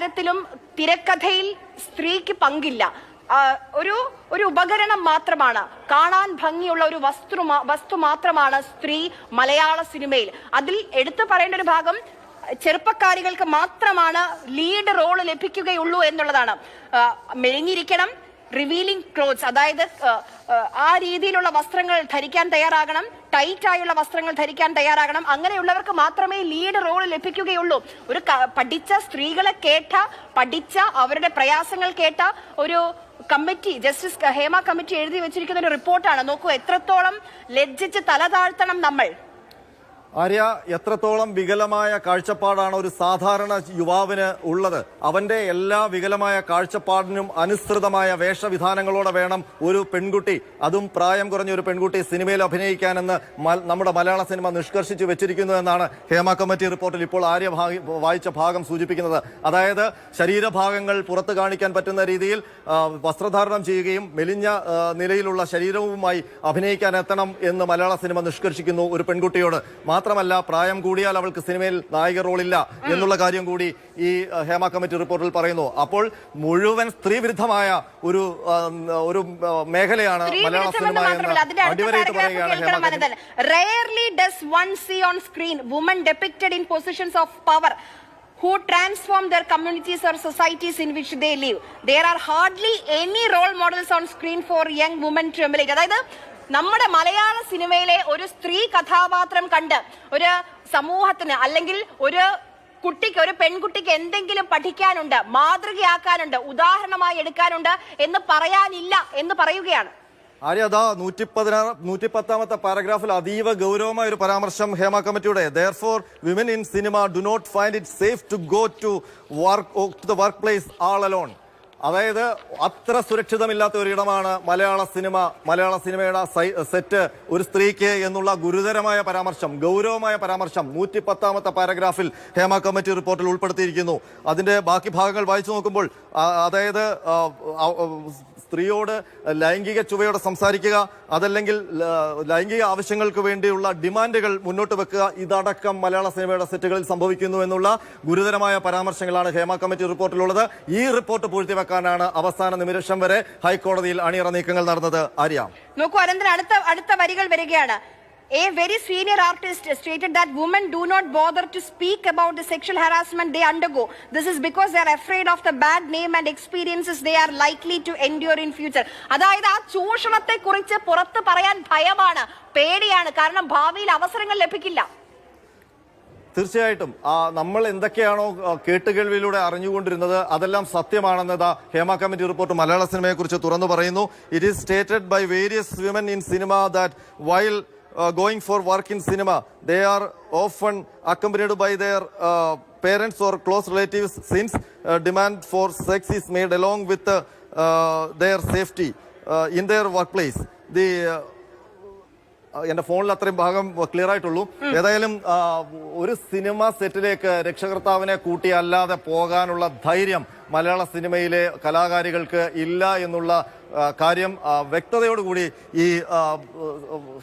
തരത്തിലും തിരക്കഥയിൽ സ്ത്രീക്ക് പങ്കില്ല. ഒരു ഒരു ഉപകരണം മാത്രമാണ്. കാണാൻ ഭംഗിയുള്ള ഒരു വസ്തു വസ്തു മാത്രമാണ് സ്ത്രീ മലയാള സിനിമയിൽ. അതിൽ എടുത്തു പറയേണ്ട ഒരു ഭാഗം ചെറുപ്പക്കാരികൾക്ക് മാത്രമാണ് ലീഡ് റോൾ ലഭിക്കുകയുള്ളൂ എന്നുള്ളതാണ്. മെലിഞ്ഞിരിക്കണം റിവീലിംഗ് ക്ലോത്ത്സ് അതായത് ആ, രീതിയിലുള്ള വസ്ത്രങ്ങൾ ധരിക്കാൻ തയ്യാറാകണം ടൈറ്റ് ആയുള്ള വസ്ത്രങ്ങൾ ധരിക്കാൻ തയ്യാറാകണം. അങ്ങനെയുള്ളവർക്ക് മാത്രമേ ലീഡ് റോൾ ലഭിക്കുകയുള്ളൂ. ഒരു പഠിച്ച സ്ത്രീകളെ കേട്ട പഠിച്ച അവരുടെ പ്രയാസങ്ങൾ കേട്ട ഒരു കമ്മിറ്റി ജസ്റ്റിസ് ഹേമ കമ്മിറ്റി എഴുതി വെച്ചിരിക്കുന്ന ഒരു റിപ്പോർട്ടാണ് നോക്കൂ എത്രത്തോളം ലജ്ജിച്ച് തല താഴ്ത്തണം നമ്മൾ. ആര്യ എത്രത്തോളം വികലമായ കാഴ്ചപ്പാടാണ് ഒരു സാധാരണ യുവാവിന് ഉള്ളത്? അവന്റെ എല്ലാ വികലമായ കാഴ്ചപ്പാടിനും അനുസൃതമായ വേഷവിധാനങ്ങളോടെ വേണം ഒരു പെൺകുട്ടി. അതും പ്രായം കുറഞ്ഞ ഒരു പെൺകുട്ടി സിനിമയിൽ അഭിനയിക്കാനെന്ന് നമ്മുടെ മലയാള സിനിമ നിഷ്കർഷിച്ചു വെച്ചിരിക്കുന്നു എന്നാണ് ഹേമ കമ്മിറ്റി റിപ്പോർട്ടിൽ ഇപ്പോൾ ആര്യ വായിച്ച ഭാഗം സൂചിപ്പിക്കുന്നത്. അതായത് ശരീരഭാഗങ്ങൾ പുറത്തു കാണിക്കാൻ പറ്റുന്ന രീതിയിൽ വസ്ത്രധാരണം ചെയ്യുകയും മെലിഞ്ഞ നിലയിലുള്ള ശരീരവുമായി അഭിനയിക്കാൻ എത്തണം എന്ന് മലയാള സിനിമ നിഷ്കർഷിക്കുന്നു ഒരു പെൺകുട്ടിയോട്. മാത്രമല്ല പ്രായം കൂടിയാൽ അവൾക്ക് സിനിമയിൽ നായിക റോളില്ല എന്നുള്ള കാര്യം കൂടി ഈ ഹേമ കമ്മിറ്റി റിപ്പോർട്ടിൽ പറയുന്നു അപ്പോൾ മുഴുവൻ സ്ത്രീവിരുദ്ധമായ ഒരു ഒരു മേഖലയാണ് മലയാള സിനിമ എന്ന് അടിവരയിട്ട് പറയുകയാണ് rarely does one see on screen women depicted in positions of power who transform their communities or societies in which they live. There are hardly any role models on screen for young women to emulate. അതായത് നമ്മുടെ മലയാള സിനിമയിലെ ഒരു സ്ത്രീ കഥാപാത്രം കണ്ട് ഒരു സമൂഹത്തിന് അല്ലെങ്കിൽ ഒരു കുട്ടിക്ക് ഒരു പെൺകുട്ടിക്ക് എന്തെങ്കിലും പഠിക്കാനുണ്ട് മാതൃകയാക്കാനുണ്ട് ഉദാഹരണമായി എടുക്കാനുണ്ട് എന്ന് പറയാനില്ല എന്ന് പറയുകയാണ്. ആര്യ അതാ നൂറ്റി പതിനാറ് നൂറ്റി പത്താമത്തെ പാരഗ്രാഫിൽ അതീവ ഗൗരവമായ ഒരു പരാമർശം ഹേമ കമ്മിറ്റിയുടെ. Therefore women in cinema do not find it safe to go to work to the work place all alone അതായത് അത്ര സുരക്ഷിതമില്ലാത്ത ഒരിടമാണ് മലയാള സിനിമ. മലയാള സിനിമയുടെ സെറ്റ് ഒരു സ്ത്രീക്ക് എന്നുള്ള ഗുരുതരമായ പരാമർശം ഗൗരവമായ പരാമർശം നൂറ്റി പത്താമത്തെ പാരഗ്രാഫിൽ ഹേമ കമ്മിറ്റി റിപ്പോർട്ടിൽ ഉൾപ്പെടുത്തിയിരിക്കുന്നു. അതിന്റെ ബാക്കി ഭാഗങ്ങൾ വായിച്ചു നോക്കുമ്പോൾ അതായത് സ്ത്രീയോട് ലൈംഗിക ചുവയോടെ സംസാരിക്കുക അതല്ലെങ്കിൽ ലൈംഗിക ആവശ്യങ്ങൾക്ക് വേണ്ടിയുള്ള ഡിമാൻഡുകൾ മുന്നോട്ട് വെക്കുക. ഇതടക്കം മലയാള സിനിമയുടെ സെറ്റുകളിൽ സംഭവിക്കുന്നു എന്നുള്ള ഗുരുതരമായ പരാമർശങ്ങളാണ് ഹേമ കമ്മിറ്റി റിപ്പോർട്ടിലുള്ളത്. ഈ റിപ്പോർട്ട് പൂഴ്ത്തിവെക്കാനാണ് അവസാന നിമിഷം വരെ ഹൈക്കോടതിയിൽ അണിയറ നീക്കങ്ങൾ നടന്നത്. ആര്യ? നോക്കൂ അനന്തൻ അടുത്ത അടുത്ത വരികൾ വരികയാണ്. A very senior artist stated that women do not bother to speak about the sexual harassment they undergo. This is because they are afraid of the bad name and experiences they are likely to endure in future. അതായത് ആ ചൂഷണത്തെ കുറിച്ച് പുറത്ത് പറയാൻ ഭയമാണ് പേടിയാണ് കാരണം ഭാവിയിൽ അവസരങ്ങൾ ലഭിക്കില്ല തീർച്ചയായിട്ടും നമ്മൾ എന്തൊക്കെയാണോ കേട്ടുകേൾവിയിലൂടെ അറിഞ്ഞുകൊണ്ടിരുന്നത് അതെല്ലാം സത്യമാണെന്ന് സത്യമാണെന്നത് ഹേമ കമ്മിറ്റി റിപ്പോർട്ട് മലയാള സിനിമയെക്കുറിച്ച് തുറന്നു പറയുന്നു it is stated by various women in cinema that while going for work in cinema they are often accompanied by their parents or close relatives since demand for sex is made along with their safety in their work place the uh, എന്റെ ഫോണിൽ അത്രയും ഭാഗം clear ആയിട്ടുള്ളൂ. ഏതായാലും ഒരു cinema സെറ്റിലേക്ക് രക്ഷകർത്താവിനെ കൂട്ടി അല്ലാതെ പോകാനുള്ള ധൈര്യം മലയാള സിനിമയിലെ കലാകാരികൾക്ക് ഇല്ല എന്നുള്ള കാര്യം വ്യക്തതയോടുകൂടി ഈ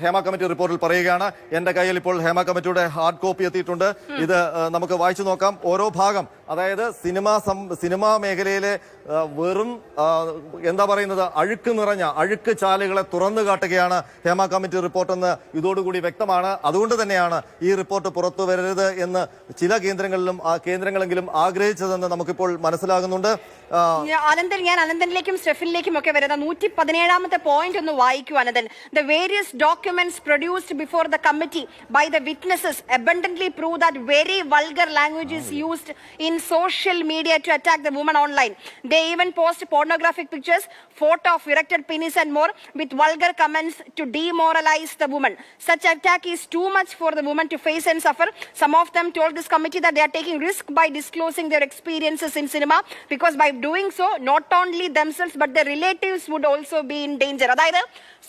ഹേമ കമ്മിറ്റി റിപ്പോർട്ടിൽ പറയുകയാണ്. എന്റെ കയ്യിൽ ഇപ്പോൾ ഹേമ കമ്മിറ്റിയുടെ ഹാർഡ് കോപ്പി എത്തിയിട്ടുണ്ട്. ഇത് നമുക്ക് വായിച്ചു നോക്കാം. ഓരോ ഭാഗം അതായത് സിനിമാ സിനിമാ മേഖലയിലെ വെറും എന്താ പറയുന്നത് അഴുക്ക് നിറഞ്ഞ അഴുക്ക് ചാലുകളെ തുറന്നു കാട്ടുകയാണ് ഹേമ കമ്മിറ്റി റിപ്പോർട്ടെന്ന് ഇതോടുകൂടി വ്യക്തമാണ്. അതുകൊണ്ട് തന്നെയാണ് ഈ റിപ്പോർട്ട് പുറത്തു വരരുത് എന്ന് ചില കേന്ദ്രങ്ങളിലും ആ കേന്ദ്രങ്ങളെങ്കിലും ആഗ്രഹിച്ചതെന്ന് നമുക്കിപ്പോൾ മനസ്സിലാകുന്നുണ്ട്. അനന്തൻ ഞാൻ അനന്തനിലേക്കും സ്റ്റെഫിനിലേക്കും ഒക്കെ വരുന്ന നൂറ്റി പതിനേഴാമത്തെ പോയിന്റ് ഒന്ന് വായിക്കൂ Ananthan the various documents produced before the committee by the witnesses abundantly prove that very vulgar language is used in social media to attack the woman online. They even post pornographic pictures, photo of erected penis and more with vulgar comments to demoralize the woman. Such attack is too much for the woman to face and suffer. Some of them told this committee that they are taking risk by disclosing their experiences in cinema because by doing so, not only themselves but their relatives would also be in danger അതായത്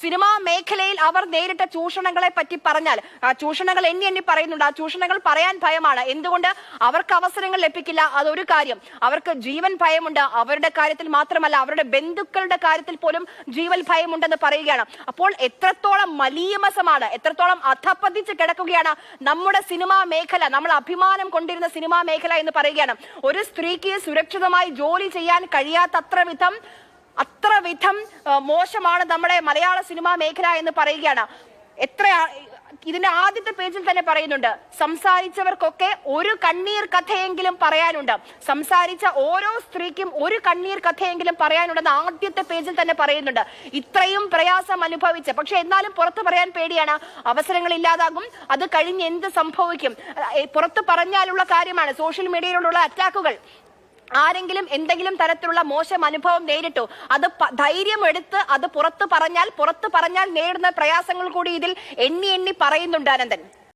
cinema മേഖലയിൽ അവർ നേരിട്ട ചൂഷണങ്ങളെ പറ്റി പറഞ്ഞാൽ ആ ചൂഷണങ്ങൾ എണ്ണി എണ്ണി പറയുന്നുണ്ട്. ആ ചൂഷണങ്ങൾ പറയാൻ ഭയമാണ്. എന്തുകൊണ്ട്? അവർക്ക് അവസരങ്ങൾ ലഭിക്കില്ല. അതൊരു കാര്യം. അവർക്ക് ജീവൻ ഭയമുണ്ട്. അവരുടെ കാര്യത്തിൽ മാത്രമല്ല അവരുടെ ബന്ധുക്കളുടെ കാര്യത്തിൽ പോലും ജീവൻ ഭയമുണ്ടെന്ന് പറയുകയാണ്. അപ്പോൾ എത്രത്തോളം മലീമസമാണ് എത്രത്തോളം അധപ്പതിച്ച് കിടക്കുകയാണ് നമ്മുടെ സിനിമാ മേഖല നമ്മൾ അഭിമാനം കൊണ്ടിരുന്ന സിനിമാ മേഖല എന്ന് പറയുകയാണ്. ഒരു സ്ത്രീക്ക് സുരക്ഷിതമായി ജോലി ചെയ്യാൻ കഴിയാത്തത്ര വിധം അത്ര വിധം മോശമാണ് നമ്മുടെ മലയാള സിനിമാ മേഖല എന്ന് പറയുകയാണ്. എത്ര ഇതിന്റെ ആദ്യത്തെ പേജിൽ തന്നെ പറയുന്നുണ്ട് സംസാരിച്ചവർക്കൊക്കെ ഒരു കണ്ണീർ കഥയെങ്കിലും പറയാനുണ്ട്. സംസാരിച്ച ഓരോ സ്ത്രീക്കും ഒരു കണ്ണീർ കഥയെങ്കിലും പറയാനുണ്ടെന്ന് ആദ്യത്തെ പേജിൽ തന്നെ പറയുന്നുണ്ട്. ഇത്രയും പ്രയാസം അനുഭവിച്ച് പക്ഷെ എന്നാലും പുറത്തു പറയാൻ പേടിയാണ് അവസരങ്ങൾ ഇല്ലാതാകും അത് കഴിഞ്ഞ് എന്ത് സംഭവിക്കും? പുറത്ത് പറഞ്ഞാലുള്ള കാര്യമാണ് സോഷ്യൽ മീഡിയയിലുള്ള അറ്റാക്കുകൾ. ആരെങ്കിലും എന്തെങ്കിലും തരത്തിലുള്ള മോശം അനുഭവം നേരിട്ടോ അത് ധൈര്യം എടുത്ത് അത് പുറത്ത് പറഞ്ഞാൽ പുറത്ത് പറഞ്ഞാൽ നേരിടുന്ന പ്രയാസങ്ങൾ കൂടി ഇതിൽ എണ്ണി എണ്ണി പറയുന്നുണ്ട് അനന്തൻ.